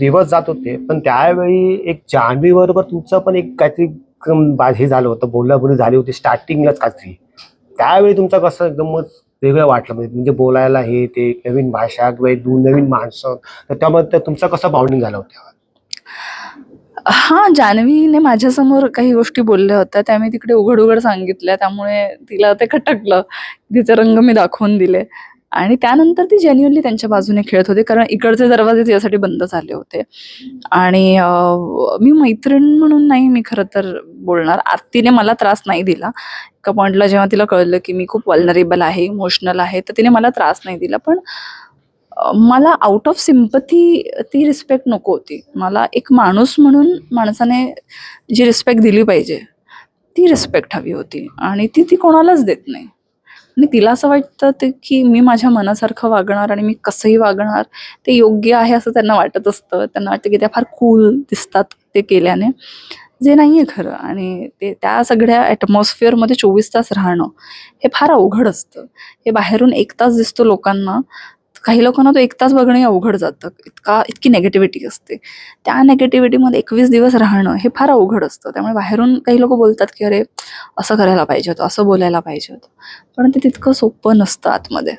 दिवस जात होते पण त्यावेळी एक जान्हवी बरोबर तुमचं पण एक काहीतरी हे झालं होतं बोलाबोली झाली होती स्टार्टिंगलाच काहीतरी. त्यावेळी तुमचं कसं एकदमच वेगळं वाटलं म्हणजे म्हणजे बोलायला हे ते नवीन भाषा किंवा दोन नवीन माणसं तर त्यामध्ये तुमचं कसं बाउंडिंग झालं होतं हा जान्हवीने माझ्यासमोर काही गोष्टी बोलल्या होत्या त्या मी तिकडे उघड उघड सांगितल्या त्यामुळे तिला ते खटकलं तिचे रंग मी दाखवून दिले. आणि त्यानंतर ती जेन्युअनली त्यांच्या बाजूने खेळत होते कारण इकडचे दरवाजे तिच्यासाठी बंद झाले होते. आणि मी मैत्रीण म्हणून नाही मी खरं तर बोलणार. आरतीने मला त्रास नाही दिला. एका पॉईंटला जेव्हा तिला कळलं की मी खूप वल्नरेबल आहे इमोशनल आहे तर तिने मला त्रास नाही दिला. पण मला आउट ऑफ सिम्पथी ती रिस्पेक्ट नको होती. मला एक माणूस म्हणून माणसाने जी रिस्पेक्ट दिली पाहिजे ती रिस्पेक्ट हवी होती. आणि ती ती कोणालाच देत नाही. आणि तिला असं वाटतं ते की मी माझ्या मनासारखं वागणार आणि मी कसंही वागणार ते योग्य आहे असं त्यांना वाटत असतं. त्यांना वाटतं की त्या फार कूल दिसतात ते केल्याने. जे नाही आहे खरं. आणि ते त्या सगळ्या ॲटमॉस्फिअरमध्ये चोवीस तास राहणं हे फार अवघड असतं. हे बाहेरून एक तास दिसतो लोकांना काही लोकांना तो एक तास बघणंही अवघड जातं. इतका इतकी नेगेटिव्हिटी असते. त्या नेगेटिव्हिटीमध्ये एकवीस दिवस राहणं हे फार अवघड असतं. त्यामुळे बाहेरून काही लोक बोलतात की अरे असं करायला पाहिजे होतं असं बोलायला पाहिजे होतं. पण ते तितकं सोपं नसतं आतमध्ये.